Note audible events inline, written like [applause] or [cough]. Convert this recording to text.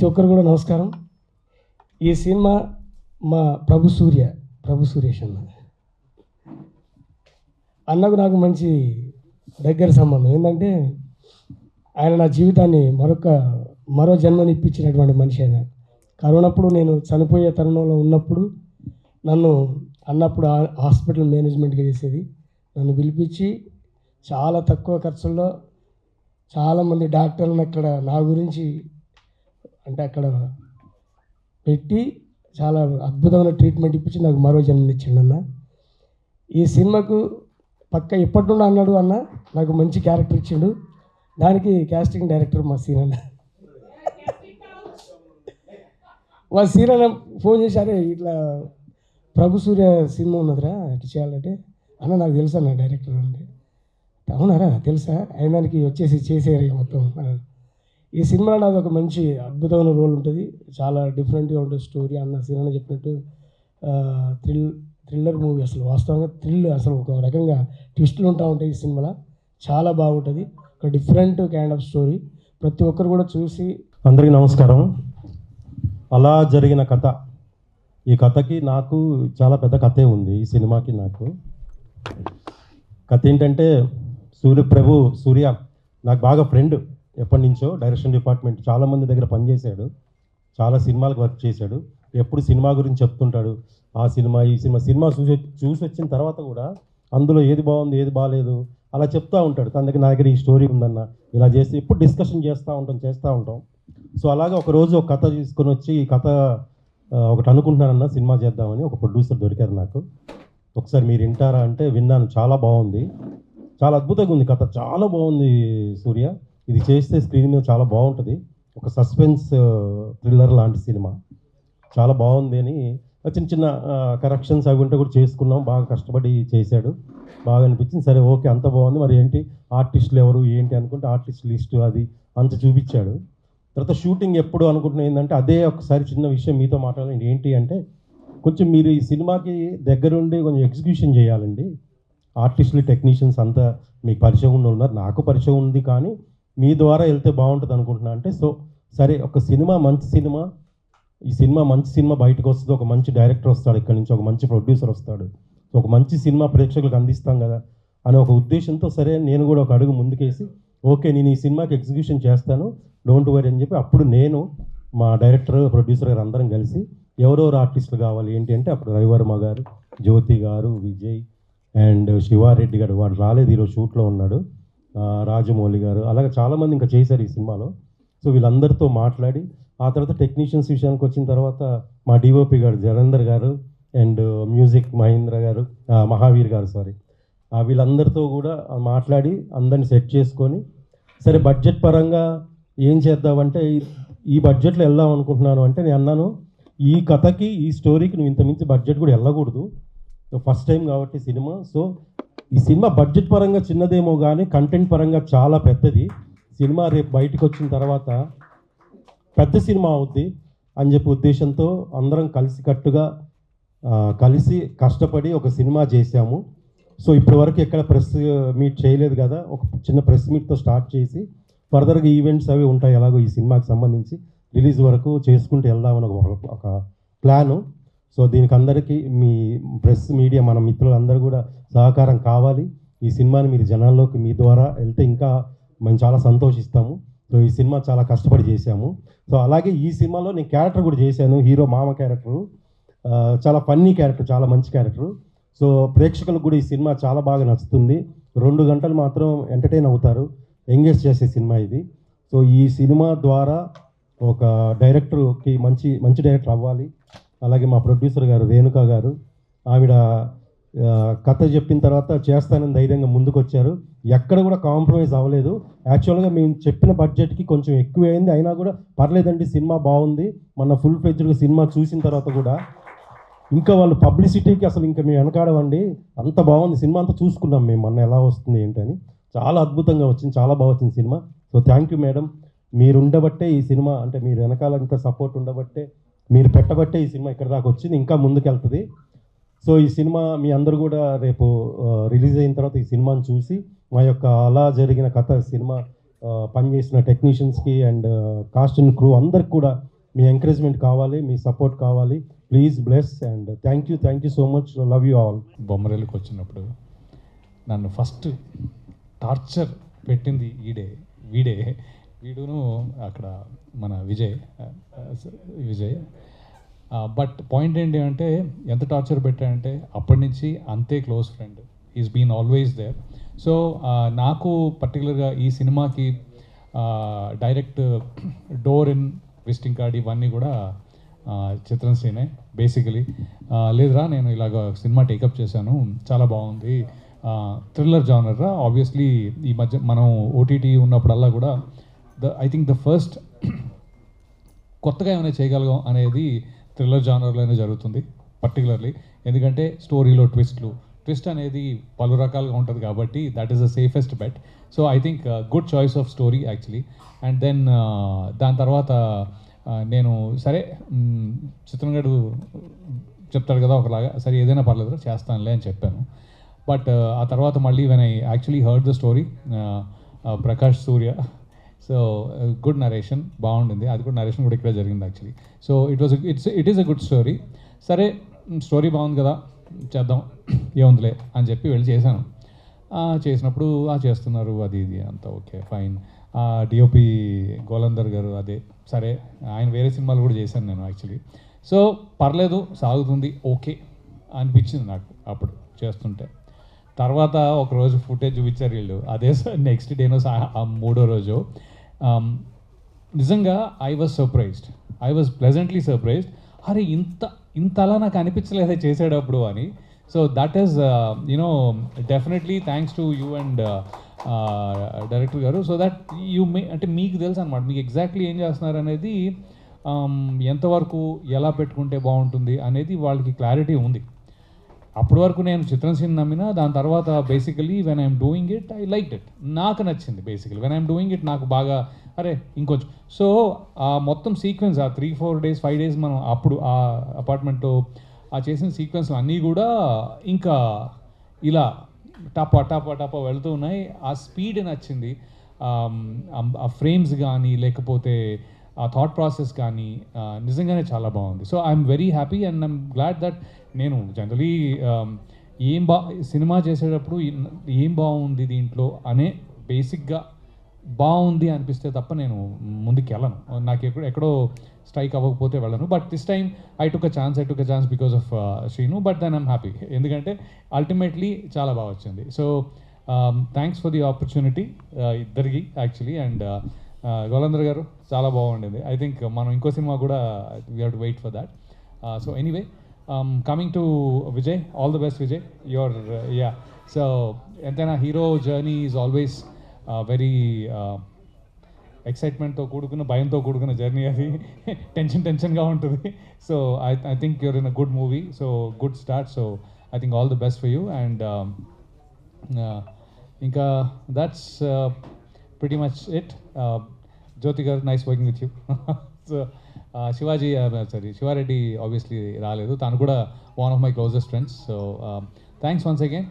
ప్రతి ఒక్కరు కూడా నమస్కారం. ఈ సినిమా మా ప్రభు సూర్య ప్రభు సురేష్ అన్న అన్నకు నాకు మంచి దగ్గర సంబంధం. ఏంటంటే ఆయన నా జీవితాన్ని మరొక మరో జన్మని ఇప్పించినటువంటి మనిషి ఆయన. కరోనప్పుడు నేను చనిపోయే తరుణంలో ఉన్నప్పుడు నన్ను అన్నప్పుడు ఆ- హాస్పిటల్ మేనేజ్మెంట్గా చేసేది. నన్ను పిలిపించి చాలా తక్కువ ఖర్చుల్లో చాలామంది డాక్టర్లను అక్కడ నా గురించి అంటే అక్కడ పెట్టి చాలా అద్భుతమైన ట్రీట్మెంట్ ఇప్పించి నాకు మరో జన్మనిచ్చిండు అన్న. ఈ సినిమాకు పక్క ఇప్పటి నుండి అన్నాడు అన్న నాకు మంచి క్యారెక్టర్ ఇచ్చిండు. దానికి క్యాస్టింగ్ డైరెక్టర్ మా సీనన్న మా సీనన్న ఫోన్ చేశారు ఇట్లా ప్రభు సూర్య సినిమా ఉన్నదిరా ఇట్లా చేయాలంటే? అన్న నాకు తెలుసా అన్న డైరెక్టర్ అంటే. అవునారా తెలుసా? అయినానికి దానికి వచ్చేసి చేసేయారు ఇక మొత్తం అన్నాడు. ఈ సినిమా నాకు ఒక మంచి అద్భుతమైన రోల్ ఉంటుంది. చాలా డిఫరెంట్గా ఉంటుంది స్టోరీ అన్న సినిమా చెప్పినట్టు థ్రిల్ థ్రిల్లర్ మూవీ అసలు వాస్తవంగా థ్రిల్ అసలు ఒక రకంగా ట్విస్టులు ఉంటా ఉంటాయి ఈ సినిమాలో. చాలా బాగుంటుంది. ఒక డిఫరెంట్ కైండ్ ఆఫ్ స్టోరీ ప్రతి ఒక్కరు కూడా చూసి అందరికీ నమస్కారం. అలా జరిగిన కథ ఈ కథకి నాకు చాలా పెద్ద కథే ఉంది. ఈ సినిమాకి నాకు కథ ఏంటంటే సూర్యప్రభు సూర్య నాకు బాగా ఫ్రెండ్ ఎప్పటి నుంచో డైరెక్షన్ డిపార్ట్మెంట్ చాలామంది దగ్గర పనిచేశాడు. చాలా సినిమాలకు వర్క్ చేశాడు. ఎప్పుడు సినిమా గురించి చెప్తుంటాడు. ఆ సినిమా ఈ సినిమా సినిమా చూసి చూసి వచ్చిన తర్వాత కూడా అందులో ఏది బాగుంది ఏది బాగాలేదు అలా చెప్తూ ఉంటాడు. తన దగ్గర నా దగ్గర ఈ స్టోరీ ఉందన్న ఇలా చేసి ఎప్పుడు డిస్కషన్ చేస్తూ ఉంటాం చేస్తూ ఉంటాం. సో అలాగే ఒకరోజు ఒక కథ తీసుకొని వచ్చి ఈ కథ ఒకటి అనుకుంటున్నానన్న సినిమా చేద్దామని ఒక ప్రొడ్యూసర్ దొరికారు నాకు. ఒకసారి మీరు వింటారా? అంటే విన్నాను. చాలా బాగుంది. చాలా అద్భుతంగా ఉంది కథ. చాలా బాగుంది సూర్య. ఇది చేస్తే స్క్రీన్ మీద చాలా బాగుంటుంది. ఒక సస్పెన్స్ థ్రిల్లర్ లాంటి సినిమా. చాలా బాగుంది అని చిన్న చిన్న కరెక్షన్స్ అవి ఉంటే కూడా చేసుకున్నాం. బాగా కష్టపడి చేశాడు. బాగా అనిపించింది. సరే ఓకే అంత బాగుంది. మరి ఏంటి? ఆర్టిస్టులు ఎవరు ఏంటి అనుకుంటే ఆర్టిస్ట్ లిస్ట్ అది అంత చూపించాడు. తర్వాత షూటింగ్ ఎప్పుడు అనుకుంటున్నా ఏంటంటే అదే ఒకసారి చిన్న విషయం మీతో మాట్లాడాలి ఏంటి అంటే కొంచెం మీరు ఈ సినిమాకి దగ్గరుండి కొంచెం ఎగ్జిక్యూషన్ చేయాలండి. ఆర్టిస్టులు టెక్నీషియన్స్ అంతా మీకు పరిచయం ఉన్నారు. నాకు పరిచయం ఉంది కానీ మీ ద్వారా వెళ్తే బాగుంటుంది అనుకుంటున్నా. అంటే సో సరే ఒక సినిమా మంచి సినిమా ఈ సినిమా మంచి సినిమా బయటకు వస్తుంది ఒక మంచి డైరెక్టర్ వస్తాడు ఇక్కడ నుంచి ఒక మంచి ప్రొడ్యూసర్ వస్తాడు. ఒక మంచి సినిమా ప్రేక్షకులకు అందిస్తాం కదా అనే ఒక ఉద్దేశంతో సరే నేను కూడా ఒక అడుగు ముందుకేసి ఓకే నేను ఈ సినిమాకి ఎగ్జిక్యూషన్ చేస్తాను డోంట్ వరీ అని చెప్పి అప్పుడు నేను మా డైరెక్టర్ ప్రొడ్యూసర్ గారు అందరం కలిసి ఎవరెవరు ఆర్టిస్టులు కావాలి ఏంటి అంటే అప్పుడు రవివర్మ గారు జ్యోతి గారు విజయ్ అండ్ శివారెడ్డి గారు వాడు రాలేదు ఈరోజు షూట్లో ఉన్నాడు. రాజమౌళి గారు అలాగే చాలామంది ఇంకా చేశారు ఈ సినిమాలో. సో వీళ్ళందరితో మాట్లాడి ఆ తర్వాత టెక్నీషియన్స్ విషయానికి వచ్చిన తర్వాత మా డిఓపి గారు జరేందర్ గారు అండ్ మ్యూజిక్ మహేంద్ర గారు మహావీర్ గారు సారీ. వీళ్ళందరితో కూడా మాట్లాడి అందరిని సెట్ చేసుకొని సరే బడ్జెట్ పరంగా ఏం చేద్దామంటే ఈ- ఈ బడ్జెట్లో వెళ్దాం అనుకుంటున్నాను అంటే నేను అన్నాను ఈ కథకి ఈ స్టోరీకి నువ్వు ఇంత మించి బడ్జెట్ కూడా వెళ్ళకూడదు. ఫస్ట్ టైం కాబట్టి సినిమా సో ఈ సినిమా బడ్జెట్ పరంగా చిన్నదేమో కానీ కంటెంట్ పరంగా చాలా పెద్దది. సినిమా రేపు బయటకు వచ్చిన తర్వాత పెద్ద సినిమా అవుద్ది అని చెప్పి ఉద్దేశంతో అందరం కలిసి కట్టుగా కలిసి కష్టపడి ఒక సినిమా చేశాము. సో ఇప్పటి వరకు ఎక్కడ ప్రెస్ మీట్ చేయలేదు కదా ఒక చిన్న ప్రెస్ మీట్తో స్టార్ట్ చేసి ఫర్దర్గా ఈవెంట్స్ అవి ఉంటాయి ఎలాగో ఈ సినిమాకి సంబంధించి రిలీజ్ వరకు చేసుకుంటూ వెళ్దామని ఒక ప్లాను. సో దీనికి అందరికీ మీ ప్రెస్ మీడియా మన మిత్రులందరూ కూడా సహకారం కావాలి. ఈ సినిమాని మీరు జనాల్లోకి మీ ద్వారా వెళ్తే ఇంకా మేము చాలా సంతోషిస్తాము. సో ఈ సినిమా చాలా కష్టపడి చేశాము. సో అలాగే ఈ సినిమాలో నేను క్యారెక్టర్ కూడా చేశాను హీరో మామ క్యారెక్టరు. చాలా ఫన్నీ క్యారెక్టర్ చాలా మంచి క్యారెక్టర్. సో ప్రేక్షకులకు కూడా ఈ సినిమా చాలా బాగా నచ్చుతుంది. రెండు గంటలు మాత్రం ఎంటర్టైన్ అవుతారు ఎంగేజ్ చేసే సినిమా ఇది. సో ఈ సినిమా ద్వారా ఒక డైరెక్టర్కి మంచి మంచి డైరెక్టర్ అవ్వాలి. అలాగే మా ప్రొడ్యూసర్ గారు రేణుక గారు ఆవిడ కథ చెప్పిన తర్వాత చేస్తానని ధైర్యంగా ముందుకు వచ్చారు ఎక్కడ కూడా కాంప్రమైజ్ అవ్వలేదు. యాక్చువల్గా మేము చెప్పిన బడ్జెట్కి కొంచెం ఎక్కువ అయింది అయినా కూడా పర్లేదండి సినిమా బాగుంది. మన ఫుల్ ఫ్లెజ్డ్గా సినిమా చూసిన తర్వాత కూడా ఇంకా వాళ్ళు పబ్లిసిటీకి అసలు ఇంకా మేము వెనకాడవండి అంత బాగుంది సినిమా అంతా చూసుకున్నాం మేము. మొన్న ఎలా వస్తుంది ఏంటని చాలా అద్భుతంగా వచ్చింది. చాలా బాగా వచ్చింది cinema. So thank you madam. మీరు ఉండబట్టే ఈ సినిమా అంటే మీరు వెనకాల ఇంకా సపోర్ట్ ఉండబట్టే మీరు పెట్టబట్టే ఈ సినిమా ఇక్కడ దాకా వచ్చింది ఇంకా ముందుకెళ్తుంది. సో ఈ సినిమా మీ అందరూ కూడా రేపు రిలీజ్ అయిన తర్వాత ఈ సినిమాని చూసి మా యొక్క అలా జరిగిన కథ సినిమా పనిచేసిన టెక్నీషియన్స్కి అండ్ కాస్ట్యూమ్ క్రూ అందరికి కూడా మీ ఎంకరేజ్మెంట్ కావాలి మీ సపోర్ట్ కావాలి. Please bless and thank you thank you so much. Love you all. బొమ్మరేలకు వచ్చినప్పుడు నన్ను ఫస్ట్ టార్చర్ పెట్టింది ఈడే వీడే. వీడును అక్కడ మన విజయ్ విజయ్. బట్ పాయింట్ ఏంటి అంటే ఎంత టార్చర్ పెట్టాడంటే అప్పటి నుంచి అంతే close friend. Is been always there so నాకు పర్టికులర్గా ఈ సినిమాకి direct door in visiting card ఇవన్నీ కూడా చిత్రం శ్రీనే బేసికలీ. లేదురా నేను ఇలాగ సినిమా టేకప్ చేశాను. చాలా బాగుంది. థ్రిల్లర్ జానర్ రా ఆబ్వియస్లీ ఈ మధ్య మనం ఓటీటీ ఉన్నప్పుడల్లా కూడా the I think the first కొత్తగా ఏమైనా చేయగలగం అనేది థ్రిల్లర్ జానర్లోనే జరుగుతుంది పర్టికులర్లీ. ఎందుకంటే స్టోరీలో ట్విస్ట్లు. ట్విస్ట్ అనేది పలు రకాలుగా ఉంటుంది కాబట్టి that is the safest bet so I think good choice of story actually and then దాని తర్వాత uh, నేను సరే చిత్రంగడు చిత్రం చెప్తాడు కదా ఒకలాగా సరే ఏదైనా పర్లేదు చేస్తానులే అని చెప్పాను. బట్ uh, ఆ తర్వాత మళ్ళీ when I actually heard the story Prakash Surya so good narration బాగుండింది. అది కూడా నరేషన్ కూడా ఇక్కడ జరిగింది actually so it was it's it is a good story సరే స్టోరీ బాగుంది కదా చేద్దాం. ఏముందిలే అని చెప్పి వెళ్ళి చేశాను. చేసినప్పుడు ఆ చేస్తున్నారు అది ఇది అంతా ఓకే ఫైన్. డిఓపి గోలందర్ గారు అదే సరే ఆయన వేరే సినిమాలు కూడా చేశాను నేను యాక్చువల్లీ సో పర్లేదు సాగుతుంది ఓకే అనిపించింది నాకు అప్పుడు చేస్తుంటే. తర్వాత ఒక రోజు ఫుటేజ్ చూపించారు వీళ్ళు. అదే నెక్స్ట్ డేనో సా- ఆ మూడో రోజు. Um, నిజంగా I was surprised I was pleasantly surprised అరే ఇంత ఇంతలా నాకు అనిపించలేదే చేసేటప్పుడు అని. So that is you know definitely thanks to you and director గారు. సో దట్ యూ మే అంటే మీకు తెలుసు అనమాట మీకు ఎగ్జాక్ట్లీ ఏం చేస్తున్నారు అనేది um, ఎంతవరకు ఎలా పెట్టుకుంటే బాగుంటుంది అనేది వాళ్ళకి క్లారిటీ ఉంది. అప్పటి వరకు నేను చిత్రం సీన్ నమ్మిన దాని తర్వాత basically when I'm doing it I like it నాకు నచ్చింది basically when I'm doing it నాకు బాగా అరే ఇంకొంచెం. సో ఆ మొత్తం సీక్వెన్స్ ఆ three four days five days మనం అప్పుడు ఆ అపార్ట్మెంట్లో ఆ చేసిన సీక్వెన్స్ అన్నీ కూడా ఇంకా ఇలా టప టప టప వెళ్తూ ఉన్నాయి. ఆ స్పీడ్ నచ్చింది. ఆ ఫ్రేమ్స్ కానీ లేకపోతే ఆ థాట్ ప్రాసెస్ కానీ నిజంగానే చాలా బాగుంది. So I'm very happy and I'm glad that నేను జనరలీ um, ఏం బా సినిమా చేసేటప్పుడు ఏం బాగుంది దీంట్లో అనే బేసిక్గా బాగుంది అనిపిస్తే తప్ప నేను ముందుకు వెళ్ళను నాకు ఎక్కడ ఎక్కడో స్ట్రైక్ అవ్వకపోతే వెళ్ళను. But this time I took a chance I took a chance because of Srinu but then I'm happy ఎందుకంటే అల్టిమేట్లీ చాలా బాగా వచ్చింది. So thanks for the opportunity ఇద్దరికి యాక్చువల్లీ అండ్ గోలందర్ గారు చాలా బాగుండేది. ఐ థింక్ మనం ఇంకో సినిమా కూడా we have to wait for that so anyway coming to Vijay all the best Vijay your yeah so ఎంతైనా hero journey is always very ఎక్సైట్మెంట్తో కూడుకున్న భయంతో కూడుకున్న జర్నీ అది. [laughs] టెన్షన్ టెన్షన్గా ఉంటుంది. So I I think you're in a good movie so good start so I think all the best for you and ఇంకా that's pretty much it Jyothi గారు nice working with you so Shivaji sorry Shiva Reddy obviously రాలేదు. తను కూడా one of my closest friends so thanks once again